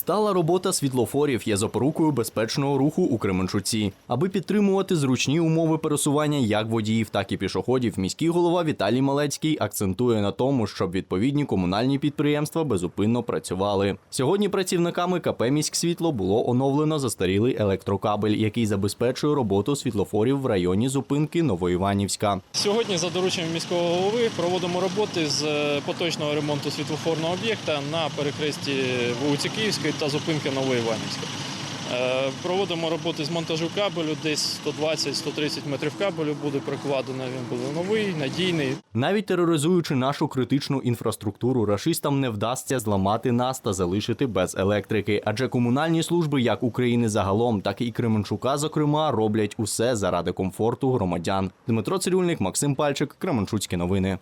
Стала робота світлофорів є запорукою безпечного руху у Кременчуці. Аби підтримувати зручні умови пересування як водіїв, так і пішоходів. Міський голова Віталій Малецький акцентує на тому, щоб відповідні комунальні підприємства безупинно працювали. Сьогодні працівниками КП «Міськсвітло» було оновлено застарілий електрокабель, який забезпечує роботу світлофорів в районі зупинки Новоіванівська. Сьогодні за дорученням міського голови проводимо роботи з е, поточного ремонту світлофорного об'єкта на перехресті вулиці Київської та зупинки Новоіванівська. Е, Проводимо роботи з монтажу кабелю, десь 120-130 метрів кабелю буде прикладено. Він буде новий, надійний. Навіть тероризуючи нашу критичну інфраструктуру, рашистам не вдасться зламати нас та залишити без електрики. Адже комунальні служби як України загалом, так і Кременчука, зокрема, роблять усе заради комфорту громадян. Дмитро Цирюльник, Максим Пальчик, Кременчуцькі новини.